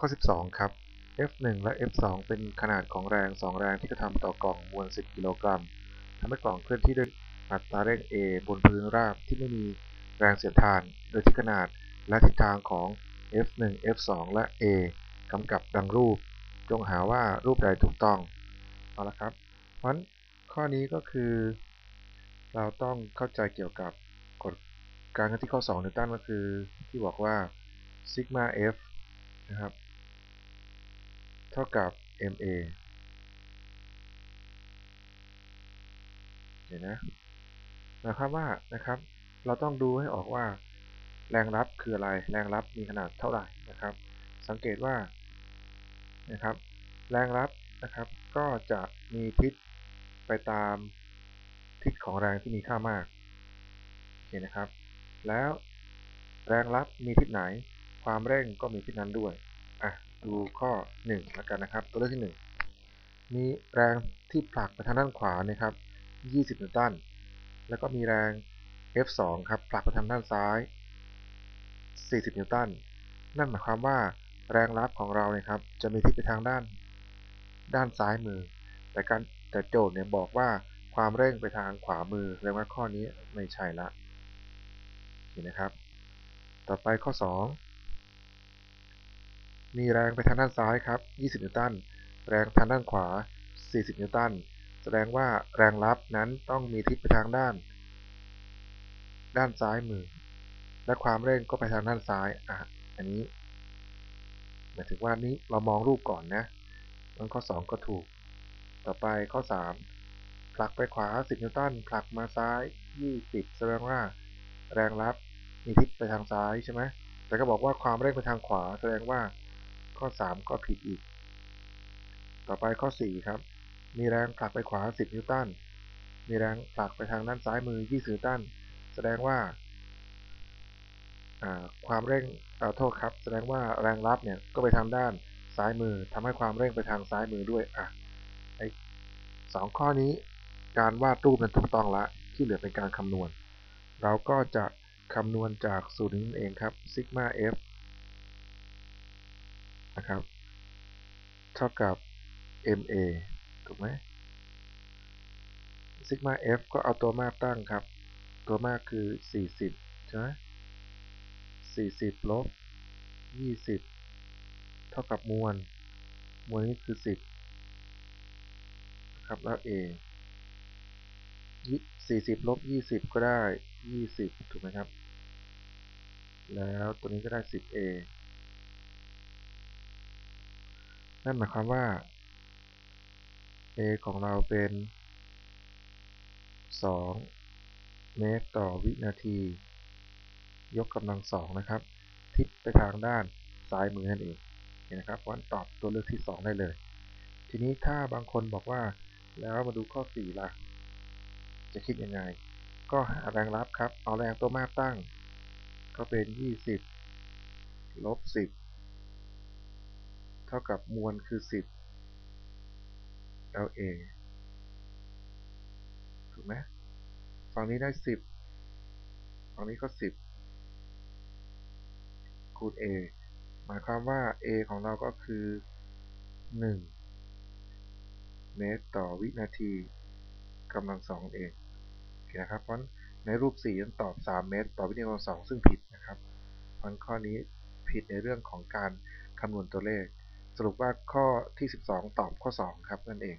ข้อ 12 ครับ F1 และ F2 เป็นขนาดของแรง 2 แรงที่กระทำต่อกล่องมวล 10 กิโลกรัมทำให้กล่องเคลื่อนที่ด้วยอัตราเร่ง a บนพื้นราบที่ไม่มีแรงเสียดทาน โดยที่ขนาดและทิศทางของ F1 F2 และ a กำกับดังรูป จงหาว่ารูปใดถูกต้อง เอาละครับเพราะฉะนั้นข้อนี้ก็คือ เราต้องเข้าใจเกี่ยวกับกฎการที่ข้อ 2 นิวตันก็คือ ที่บอกว่าซิกมา f นะครับ ท่ากับ ma เห็นนะหมายความว่านะครับ เราต้องดูให้ออกว่า แรงรับคืออะไร แรงรับมีขนาดเท่าไหร่นะครับ สังเกตว่านะครับ แรงรับนะครับก็จะมีทิศไปตามทิศของแรงที่มีค่ามากโอเคนะครับ แล้วแรงรับมีทิศไหน ความเร่งก็มีทิศนั้นด้วย ดูข้อ1แล้วกันนะครับ ตัวเลือกที่ 1 มีแรงที่ผลักไปทางด้านขวานะครับ 20 นิวตัน แล้วก็มีแรง F2 ครับผลักไปทางด้านซ้าย 40 นิวตัน นั่นหมายความว่าแรงรับของเราเนี่ยครับจะมีทิศไปทางด้าน ด้านซ้ายมือ แต่การแต่โจทย์เนี่ยบอกว่าความเร่งไปทางขวามือแสดงว่าข้อนี้ไม่ใช่ละเห็นนะครับ ต่อไปข้อ 2 มีแรงไปทางด้านซ้ายครับ 20 นิวตัน แรงทางด้านขวา 40 นิวตัน แสดงว่าแรงรับนั้นต้องมีทิศไปทางด้าน ด้านซ้ายมือ และความเร่งก็ไปทางด้านซ้าย อะ อันนี้หมายถึงว่านี้เรามองรูปก่อนนะมันข้อ 2 ก็ถูก ต่อไปข้อ 3 ผลักไปขวา 10 นิวตัน ผลักมาซ้าย 20 แสดงว่าแรงรับมีทิศไปทางซ้ายใช่ไหมแต่ก็บอกว่าความเร่งไปทางขวา แสดงว่า ข้อ 3 ก็ผิดอีก ต่อไปข้อ 4 ครับ มีแรงผลักไปขวา 10 นิวตัน มีแรงผลักไปทางด้านซ้ายมือ 20 นิวตัน แสดงว่า ความเร่งเอาโทษครับ แสดงว่าแรงรับเนี่ยก็ไปทางด้านซ้ายมือทำให้ความเร่งไปทางซ้ายมือด้วย อะ ไอสองข้อนี้ การวาดรูปนั้นถูกต้องละ ที่เหลือเป็นการคำนวณ เราก็จะคำนวณจากสูตรนี้เองครับซิกมา f นะครับ เท่ากับ ma ถูกไหมซิกมา f ก็เอาตัวมากตั้งครับ ตัวมากคือ 40 ใช่ไหม40 ลบ 20 เท่ากับมวล มวลนี้คือ 10 ครับแล้ว a 40 ลบ 20 ก็ได้ 20 ถูกไหมครับ แล้วตัวนี้ก็ได้ 10a นั่นหมายความว่า a ของเราเป็น 2 เมตรต่อวินาที ยกกำลังสองนะครับ ทิศไปทางด้านซ้ายมือนั่นเองเห็นนะครับวันตอบตัวเลือกที่ 2 ได้เลย ทีนี้ถ้าบางคนบอกว่าแล้วมาดูข้อ 4ล่ะ จะคิดยังไง ก็หาแรงรับครับ เอาแรงตัวมากตั้ง ก็เป็น 20 ลบ 10 เท่ากับมวลคือ10 LA ถูกไหมฝั่งนี้ได้10ฝั่งนี้ก็10คูณ a หมายความว่า a ของเราก็คือ 1 เมตรต่อวินาทีกำลังสองเองนะครับ เพราะในรูป4นั้นตอบ 3 เมตร ต่อวินาทีกำลังสองซึ่งผิดนะครับเพราะข้อนี้ผิดในเรื่องของการคำนวณตัวเลข สรุปว่าข้อที่ 12 ตอบข้อ 2 ครับนั่นเอง